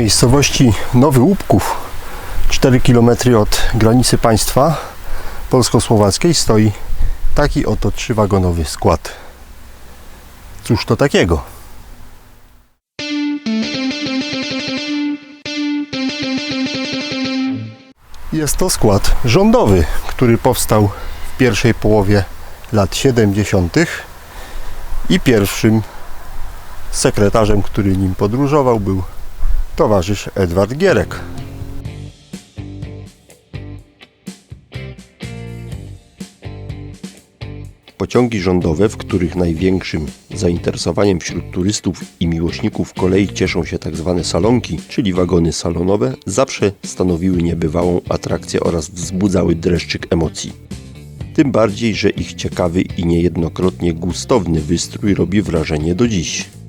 Miejscowości Nowy Łupków, 4 km od granicy państwa polsko-słowackiej stoi taki oto trzywagonowy skład. Cóż to takiego? Jest to skład rządowy, który powstał w pierwszej połowie lat 70. i pierwszym sekretarzem, który nim podróżował, był towarzysz Edward Gierek. Pociągi rządowe, w których największym zainteresowaniem wśród turystów i miłośników kolei cieszą się tzw. salonki, czyli wagony salonowe, zawsze stanowiły niebywałą atrakcję oraz wzbudzały dreszczyk emocji. Tym bardziej, że ich ciekawy i niejednokrotnie gustowny wystrój robi wrażenie do dziś.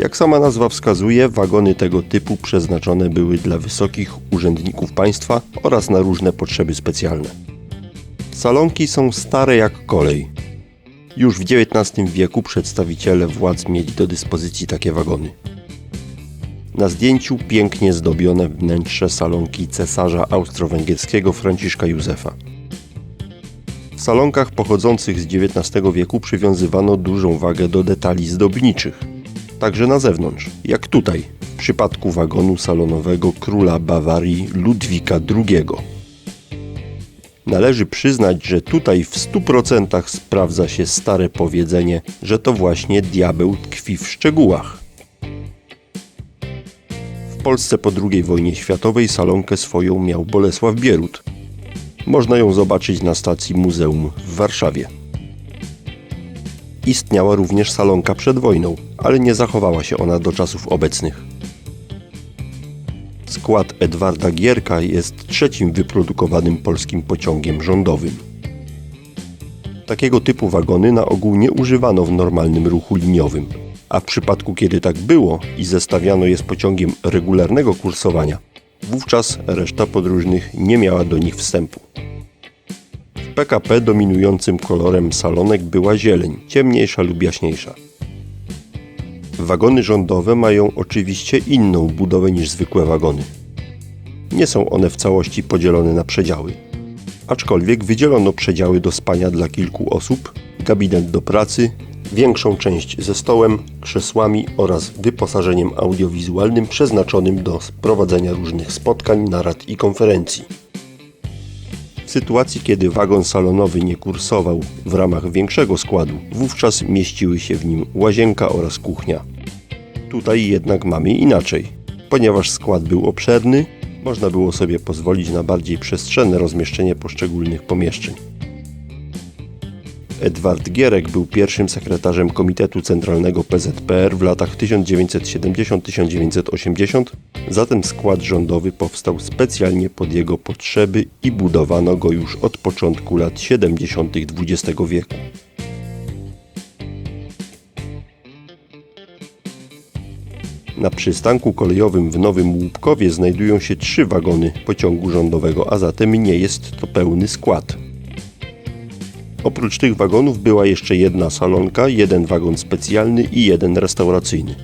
Jak sama nazwa wskazuje, wagony tego typu przeznaczone były dla wysokich urzędników państwa oraz na różne potrzeby specjalne. Salonki są stare jak kolej. Już w XIX wieku przedstawiciele władz mieli do dyspozycji takie wagony. Na zdjęciu pięknie zdobione wnętrze salonki cesarza austro-węgierskiego Franciszka Józefa. W salonkach pochodzących z XIX wieku przywiązywano dużą wagę do detali zdobniczych, także na zewnątrz, jak tutaj, w przypadku wagonu salonowego króla Bawarii Ludwika II. Należy przyznać, że tutaj w 100% sprawdza się stare powiedzenie, że to właśnie diabeł tkwi w szczegółach. W Polsce po II wojnie światowej salonkę swoją miał Bolesław Bierut. Można ją zobaczyć na stacji muzeum w Warszawie. Istniała również salonka przed wojną, ale nie zachowała się ona do czasów obecnych. Skład Edwarda Gierka jest trzecim wyprodukowanym polskim pociągiem rządowym. Takiego typu wagony na ogół nie używano w normalnym ruchu liniowym, a w przypadku kiedy tak było i zestawiano je z pociągiem regularnego kursowania, wówczas reszta podróżnych nie miała do nich wstępu. PKP dominującym kolorem salonek była zieleń, ciemniejsza lub jaśniejsza. Wagony rządowe mają oczywiście inną budowę niż zwykłe wagony. Nie są one w całości podzielone na przedziały. Aczkolwiek wydzielono przedziały do spania dla kilku osób, gabinet do pracy, większą część ze stołem, krzesłami oraz wyposażeniem audiowizualnym przeznaczonym do prowadzenia różnych spotkań, narad i konferencji. W sytuacji, kiedy wagon salonowy nie kursował w ramach większego składu, wówczas mieściły się w nim łazienka oraz kuchnia. Tutaj jednak mamy inaczej. Ponieważ skład był obszerny, można było sobie pozwolić na bardziej przestrzenne rozmieszczenie poszczególnych pomieszczeń. Edward Gierek był pierwszym sekretarzem Komitetu Centralnego PZPR w latach 1970-1980, zatem skład rządowy powstał specjalnie pod jego potrzeby i budowano go już od początku lat 70. XX wieku. Na przystanku kolejowym w Nowym Łupkowie znajdują się trzy wagony pociągu rządowego, a zatem nie jest to pełny skład. Oprócz tych wagonów była jeszcze jedna salonka, jeden wagon specjalny i jeden restauracyjny.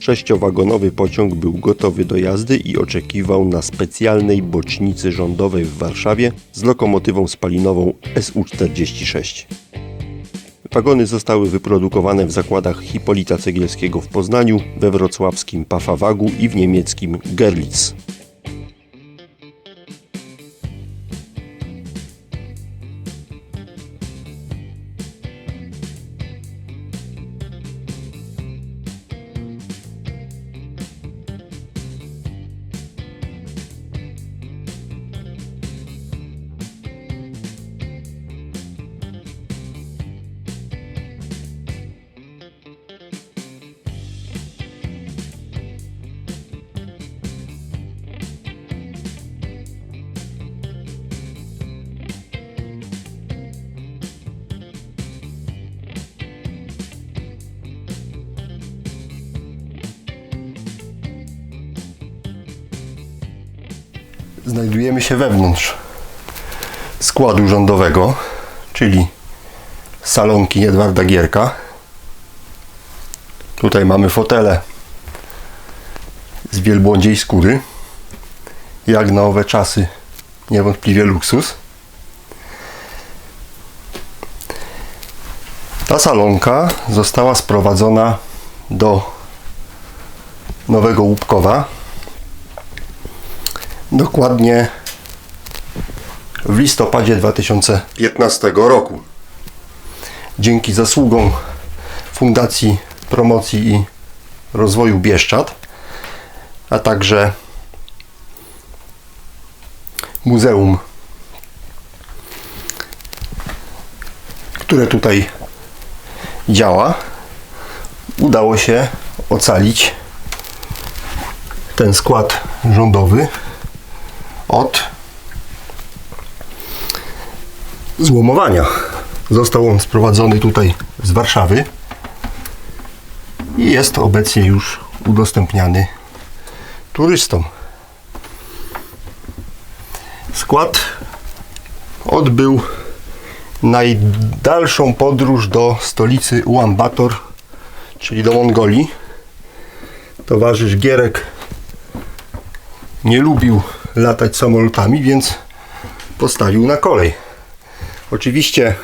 Sześciowagonowy pociąg był gotowy do jazdy i oczekiwał na specjalnej bocznicy rządowej w Warszawie z lokomotywą spalinową SU-46. Wagony zostały wyprodukowane w zakładach Hipolita Cegielskiego w Poznaniu, we wrocławskim Pafawagu i w niemieckim Gerlitz. Znajdujemy się wewnątrz składu rządowego, czyli salonki Edwarda Gierka. Tutaj mamy fotele z wielbłądziej skóry. Jak na owe czasy niewątpliwie luksus. Ta salonka została sprowadzona do Nowego Łupkowa. Dokładnie w listopadzie 2015 roku. Dzięki zasługom Fundacji Promocji i Rozwoju Bieszczad, a także Muzeum, które tutaj działa, udało się ocalić ten skład rządowy od złomowania. Został on sprowadzony tutaj z Warszawy i jest obecnie już udostępniany turystom. Skład odbył najdalszą podróż do stolicy Ulaanbaatar, czyli do Mongolii. Towarzysz Gierek nie lubił latać samolotami, więc postawił na kolej. Oczywiście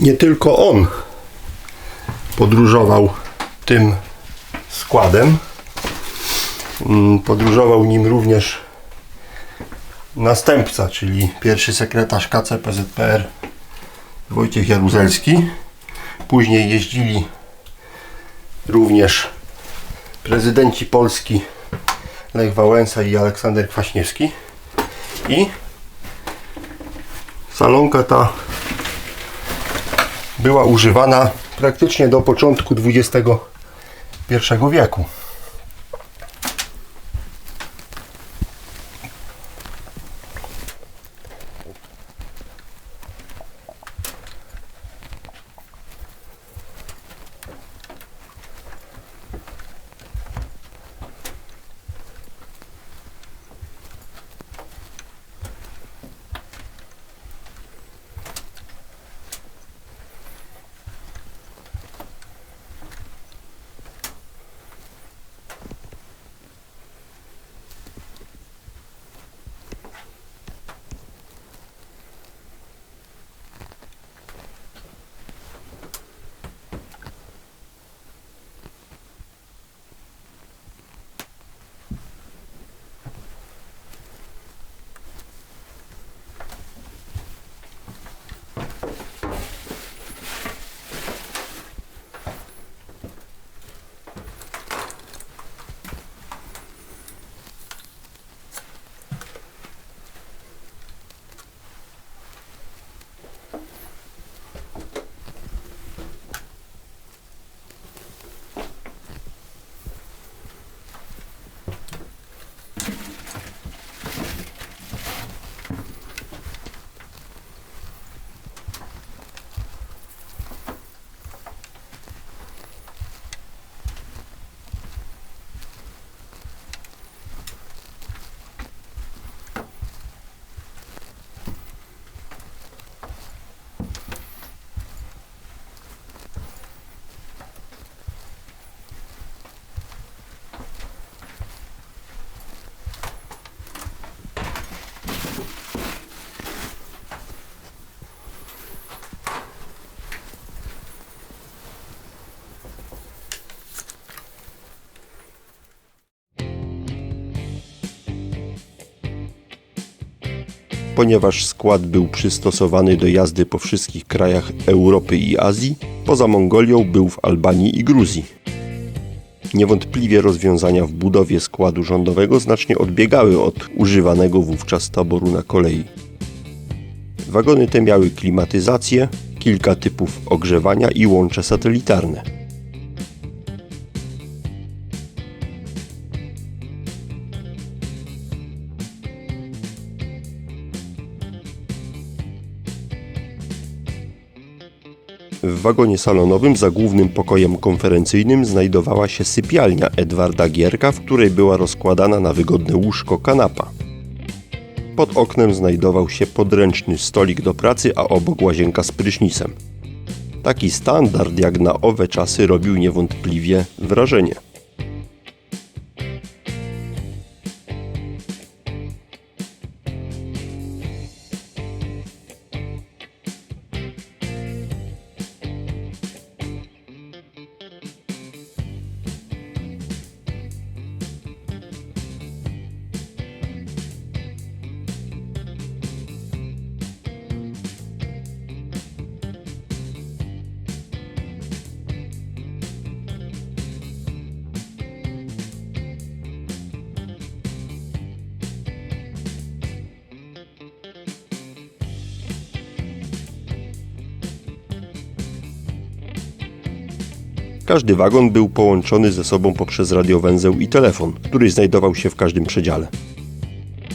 nie tylko on podróżował tym składem. Mm, Podróżował nim również następca, czyli pierwszy sekretarz KCPZPR Wojciech Jaruzelski. Później jeździli również prezydenci Polski Lech Wałęsa i Aleksander Kwaśniewski. I salonka ta była używana praktycznie do początku XXI wieku. Ponieważ skład był przystosowany do jazdy po wszystkich krajach Europy i Azji, poza Mongolią był w Albanii i Gruzji. Niewątpliwie rozwiązania w budowie składu rządowego znacznie odbiegały od używanego wówczas taboru na kolei. Wagony te miały klimatyzację, kilka typów ogrzewania i łącze satelitarne. W wagonie salonowym za głównym pokojem konferencyjnym znajdowała się sypialnia Edwarda Gierka, w której była rozkładana na wygodne łóżko kanapa. Pod oknem znajdował się podręczny stolik do pracy, a obok łazienka z prysznicem. Taki standard jak na owe czasy robił niewątpliwie wrażenie. Każdy wagon był połączony ze sobą poprzez radiowęzeł i telefon, który znajdował się w każdym przedziale.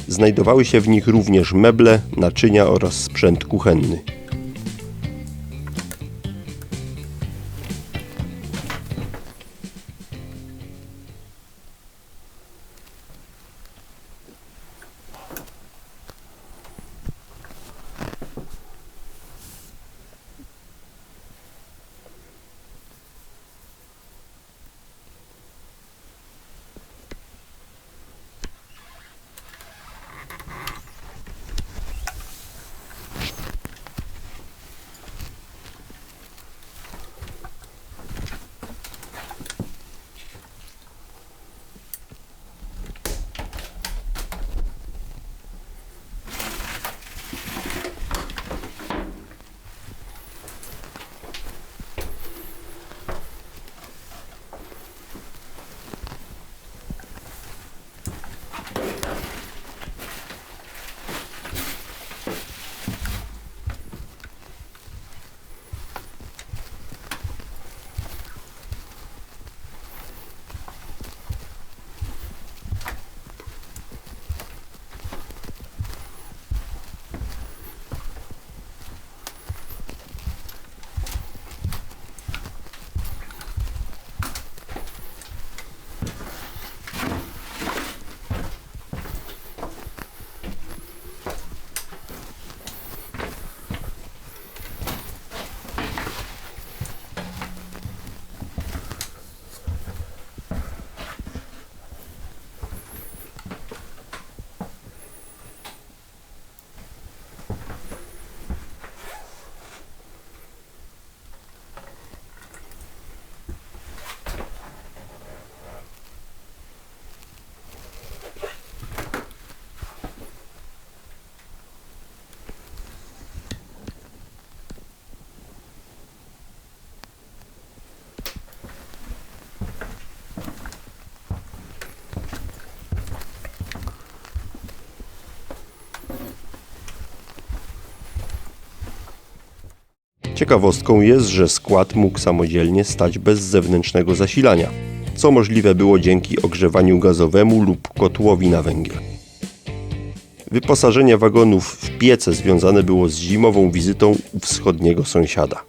Znajdowały się w nich również meble, naczynia oraz sprzęt kuchenny. Ciekawostką jest, że skład mógł samodzielnie stać bez zewnętrznego zasilania, co możliwe było dzięki ogrzewaniu gazowemu lub kotłowi na węgiel. Wyposażenie wagonów w piece związane było z zimową wizytą wschodniego sąsiada.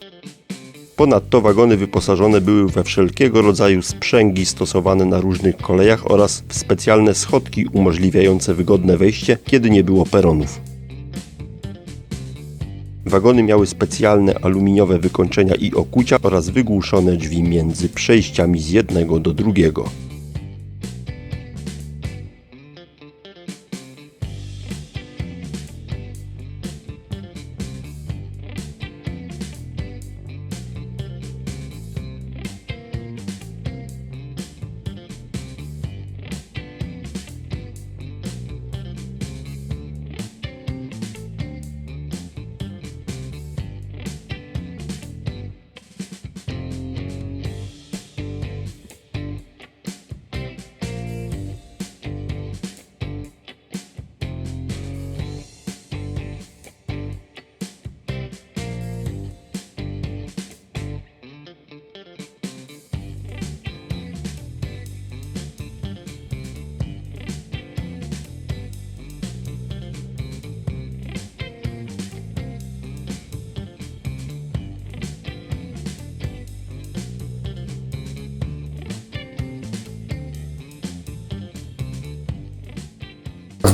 Ponadto wagony wyposażone były we wszelkiego rodzaju sprzęgi stosowane na różnych kolejach oraz w specjalne schodki umożliwiające wygodne wejście, kiedy nie było peronów. Wagony miały specjalne aluminiowe wykończenia i okucia oraz wygłuszone drzwi między przejściami z jednego do drugiego.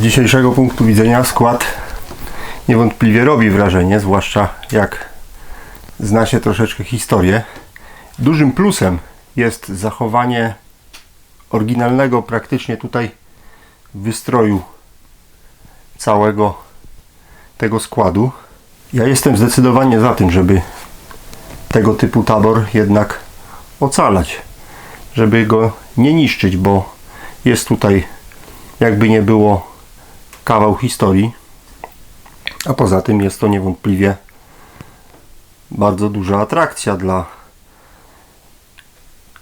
Z dzisiejszego punktu widzenia skład niewątpliwie robi wrażenie, zwłaszcza jak zna się troszeczkę historię. Dużym plusem jest zachowanie oryginalnego praktycznie tutaj wystroju całego tego składu. Ja jestem zdecydowanie za tym, żeby tego typu tabor jednak ocalać, żeby go nie niszczyć, bo jest tutaj jakby nie było kawał historii, a poza tym jest to niewątpliwie bardzo duża atrakcja dla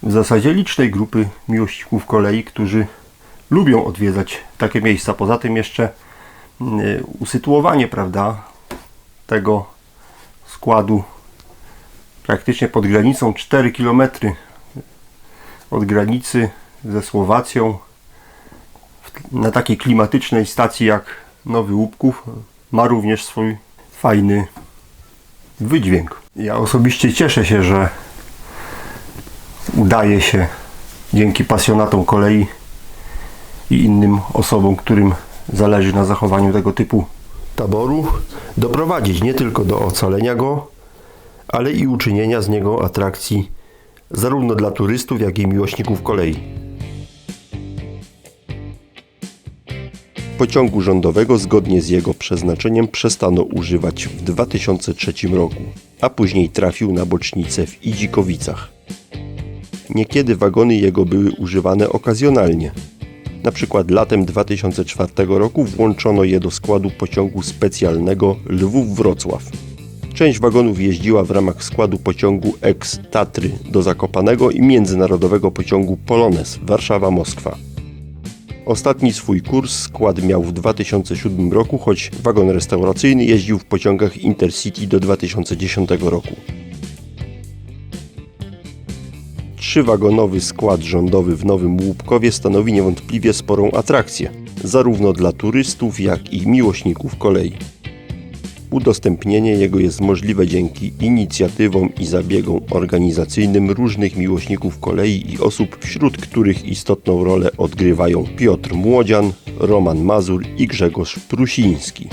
w zasadzie licznej grupy miłośników kolei, którzy lubią odwiedzać takie miejsca. Poza tym jeszcze y, usytuowanie, prawda, tego składu praktycznie pod granicą 4 km od granicy ze Słowacją na takiej klimatycznej stacji jak Nowy Łupków ma również swój fajny wydźwięk. Ja osobiście cieszę się, że udaje się dzięki pasjonatom kolei i innym osobom, którym zależy na zachowaniu tego typu taboru doprowadzić nie tylko do ocalenia go, ale i uczynienia z niego atrakcji zarówno dla turystów, jak i miłośników kolei. Pociągu rządowego zgodnie z jego przeznaczeniem przestano używać w 2003 roku, a później trafił na bocznicę w Idzikowicach. Niekiedy wagony jego były używane okazjonalnie. Na przykład latem 2004 roku włączono je do składu pociągu specjalnego Lwów-Wrocław. Część wagonów jeździła w ramach składu pociągu ex-Tatry do Zakopanego i międzynarodowego pociągu Polones Warszawa-Moskwa. Ostatni swój kurs skład miał w 2007 roku, choć wagon restauracyjny jeździł w pociągach Intercity do 2010 roku. Trzywagonowy skład rządowy w Nowym Łupkowie stanowi niewątpliwie sporą atrakcję, zarówno dla turystów, jak i miłośników kolei. Udostępnienie jego jest możliwe dzięki inicjatywom i zabiegom organizacyjnym różnych miłośników kolei i osób, wśród których istotną rolę odgrywają Piotr Młodzian, Roman Mazur i Grzegorz Prusiński.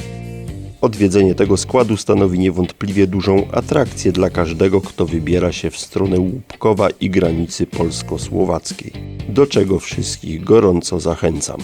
Odwiedzenie tego składu stanowi niewątpliwie dużą atrakcję dla każdego, kto wybiera się w stronę Łupkowa i granicy polsko-słowackiej, do czego wszystkich gorąco zachęcam.